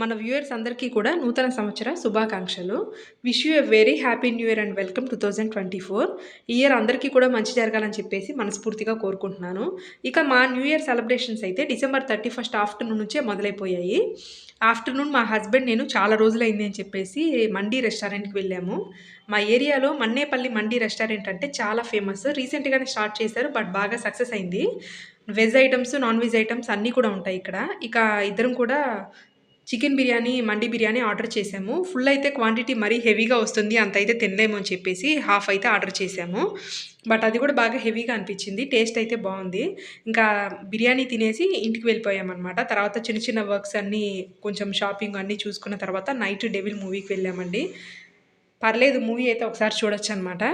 మన వ్యూయర్స్ అందరికీ కూడా నూతన సంవత్సర శుభాకాంక్షలు. Wish you a very happy new year and welcome two thousand twenty four ఈ ఇయర్ అందరికీ కూడా మంచి జరగాలని చెప్పేసి మనస్ఫూర్తిగా కోరుకుంటున్నాను. ఇక మా న్యూ ఇయర్ సెలబ్రేషన్స్ అయితే డిసెంబర్ థర్టీ ఫస్ట్ ఆఫ్టర్నూన్ నుంచే మొదలైపోయాయి. ఆఫ్టర్నూన్ మా హస్బెండ్ నేను చాలా రోజులైంది అని చెప్పేసి మండీ రెస్టారెంట్కి వెళ్ళాము. మా ఏరియాలో మన్నేపల్లి మండీ రెస్టారెంట్ అంటే చాలా ఫేమస్ రీసెంట్గానే స్టార్ట్ చేశారు బట్ బాగా సక్సెస్ అయింది. Veg items non veg items అన్నీ కూడా ఉంటాయి ఇక్కడ. ఇక ఇద్దరం కూడా చికెన్ బిర్యానీ మండి బిర్యానీ ఆర్డర్ చేసాము ఫుల్ అయితే క్వాంటిటీ మరీ హెవీగా వస్తుంది. అంత అయితే తినలేము అని చెప్పేసి హాఫ్ అయితే ఆర్డర్ చేసాము బట్ అది కూడా బాగా హెవీగా అనిపించింది. టేస్ట్ అయితే బాగుంది. ఇంకా బిర్యానీ తినేసి ఇంటికి వెళ్ళిపోయామన్నమాట. తర్వాత చిన్న చిన్న వర్క్స్ అన్నీ కొంచెం షాపింగ్ అన్నీ చూసుకున్న తర్వాత నైట్ డెవిల్ మూవీకి వెళ్ళామండి. పర్లేదు మూవీ అయితే ఒకసారి చూడొచ్చు అనమాట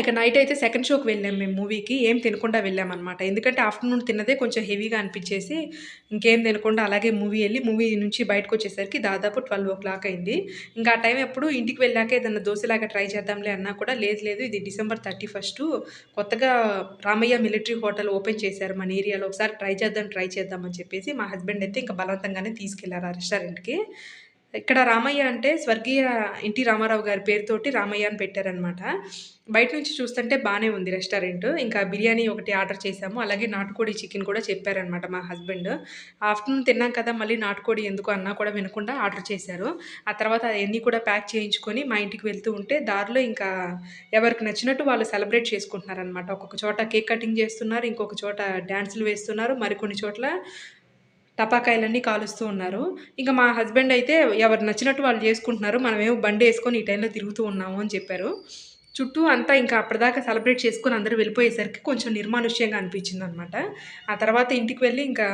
ఇక నైట్ అయితే సెకండ్ షోకి వెళ్ళాం మేము మూవీకి ఏం తినకుండా వెళ్ళామన్నమాట. ఎందుకంటే ఆఫ్టర్నూన్ తిన్నదే కొంచెం హెవీగా అనిపించేసి ఇంకేం తినకుండా అలాగే మూవీ వెళ్ళి మూవీ నుంచి బయటకు వచ్చేసరికి దాదాపు ట్వెల్వ్ ఓ క్లాక్ అయింది. ఇంకా ఆ టైం ఎప్పుడు ఇంటికి వెళ్ళాక ఏదన్నా దోశలాగా ట్రై చేద్దాంలే అన్నా కూడా లేదు లేదు. ఇది డిసెంబర్ థర్టీ ఫస్ట్ కొత్తగా రామయ్య మిలిటరీ హోటల్ ఓపెన్ చేశారు మన ఏరియాలో. ఒకసారి ట్రై చేద్దాం ట్రై చేద్దామని చెప్పేసి మా హస్బెండ్ అయితే ఇంకా బలవంతంగానే తీసుకెళ్ళారు ఆ రెస్టారెంట్కి ఇక్కడ రామయ్య అంటే స్వర్గీయ ఎన్టీ రామారావు గారి పేరుతోటి రామయ్య అని పెట్టారనమాట బయట నుంచి చూస్తుంటే బాగానే ఉంది రెస్టారెంట్. ఇంకా బిర్యానీ ఒకటి ఆర్డర్ చేసాము అలాగే నాటుకోడి చికెన్ కూడా చెప్పారనమాట మా హస్బెండ్. ఆఫ్టర్నూన్ తిన్నాం కదా మళ్ళీ నాటుకోడి ఎందుకు అన్నా కూడా వినకుండా ఆర్డర్ చేశారు. ఆ తర్వాత అవన్నీ కూడా ప్యాక్ చేయించుకొని మా ఇంటికి వెళ్తూ ఉంటే దారిలో ఇంకా ఎవరికి నచ్చినట్టు వాళ్ళు సెలబ్రేట్ చేసుకుంటున్నారనమాట ఒక్కొక్క చోట కేక్ కటింగ్ చేస్తున్నారు ఇంకొక చోట డ్యాన్సులు వేస్తున్నారు మరికొన్ని చోట్ల టపాకాయలన్నీ కాలుస్తూ ఉన్నారు. ఇంకా మా హస్బెండ్ అయితే ఎవరు నచ్చినట్టు వాళ్ళు చేసుకుంటున్నారు. మనమేమో బండి వేసుకొని ఈ టైంలో తిరుగుతూ ఉన్నాము అని చెప్పారు. చుట్టూ అంతా ఇంకా అప్పటిదాకా సెలబ్రేట్ చేసుకొని అందరూ వెళ్ళిపోయేసరికి కొంచెం నిర్మానుష్యంగా అనిపించింది అనమాట ఆ తర్వాత ఇంటికి వెళ్ళి ఇంకా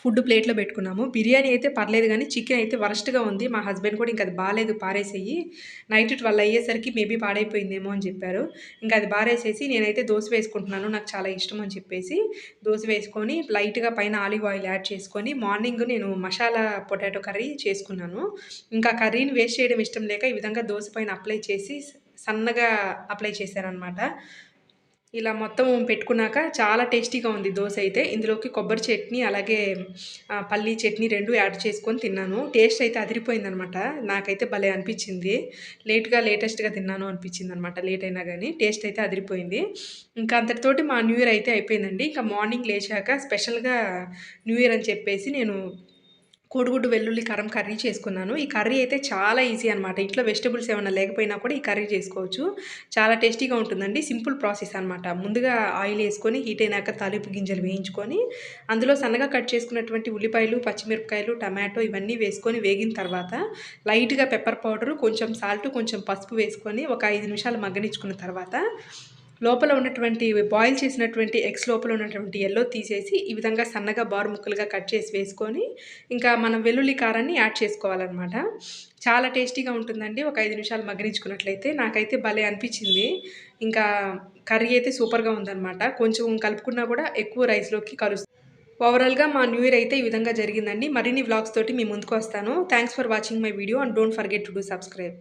ఫుడ్ ప్లేట్లో పెట్టుకున్నాము. బిర్యానీ అయితే పర్లేదు కానీ చికెన్ అయితే వరస్ట్గా ఉంది. మా హస్బెండ్ కూడా ఇంకా అది బాగాలేదు పారేసేయి. నైట్ ట్వెల్వ్ అయ్యేసరికి మేబీ పాడైపోయిందేమో అని చెప్పారు. ఇంకా అది బారేసేసి నేనైతే దోశ వేసుకుంటున్నాను. నాకు చాలా ఇష్టం అని చెప్పేసి దోశ వేసుకొని లైట్గా పైన ఆలివ్ ఆయిల్ యాడ్ చేసుకొని మార్నింగ్ నేను మసాలా పొటాటో కర్రీ చేసుకున్నాను. ఇంకా కర్రీని వేస్ట్ చేయడం ఇష్టం లేక ఈ విధంగా దోశ పైన అప్లై చేసి సన్నగా అప్లై చేశారనమాట ఇలా మొత్తం పెట్టుకున్నాక చాలా టేస్టీగా ఉంది దోశ అయితే. ఇందులోకి కొబ్బరి చట్నీ అలాగే పల్లీ చట్నీ రెండు యాడ్ చేసుకొని తిన్నాను. టేస్ట్ అయితే అదిరిపోయిందనమాట. నాకైతే భలే అనిపించింది. లేట్గా లేటెస్ట్గా తిన్నాను అనిపించింది అనమాట లేట్ అయినా కానీ టేస్ట్ అయితే అదిరిపోయింది. ఇంకా అంతటితోటి మా న్యూ ఇయర్ అయితే అయిపోయిందండి. ఇంకా మార్నింగ్ లేచాక స్పెషల్గా న్యూ ఇయర్ అని చెప్పేసి నేను కోడిగుడ్డు వెల్లుల్లి కారం కర్రీ చేసుకున్నాను. ఈ కర్రీ అయితే చాలా ఈజీ అనమాట ఇంట్లో వెజిటబుల్స్ ఏమైనా లేకపోయినా కూడా ఈ కర్రీ చేసుకోవచ్చు. చాలా టేస్టీగా ఉంటుందండి. సింపుల్ ప్రాసెస్ అనమాట ముందుగా ఆయిల్ వేసుకొని హీట్ అయినాక తాలింపు గింజలు వేయించుకొని అందులో సన్నగా కట్ చేసుకున్నటువంటి ఉల్లిపాయలు పచ్చిమిరపకాయలు టమాటో ఇవన్నీ వేసుకొని వేగిన తర్వాత లైట్గా పెప్పర్ పౌడరు కొంచెం సాల్ట్ కొంచెం పసుపు వేసుకొని ఒక ఐదు నిమిషాలు మగ్గనిచ్చుకున్న తర్వాత లోపల ఉన్నటువంటి బాయిల్ చేసినటువంటి ఎగ్స్ లోపల ఉన్నటువంటి ఎల్లో తీసేసి ఈ విధంగా సన్నగా బారు ముక్కలుగా కట్ చేసి వేసుకొని ఇంకా మనం వెల్లుల్లి కారాన్ని యాడ్ చేసుకోవాలన్నమాట. చాలా టేస్టీగా ఉంటుందండి. ఒక ఐదు నిమిషాలు మగ్గరించుకున్నట్లయితే నాకైతే భలే అనిపించింది. ఇంకా కర్రీ అయితే సూపర్గా ఉందన్నమాట. కొంచెం కలుపుకున్నా కూడా ఎక్కువ రైస్లోకి కలుస్తుంది. ఓవరాల్గా మా న్యూ ఇయర్ అయితే ఈ విధంగా జరిగిందండి. మరిన్ని వ్లాగ్స్ తోటి మీ ముందుకు వస్తాను. Thanks for watching my video and don't forget to do subscribe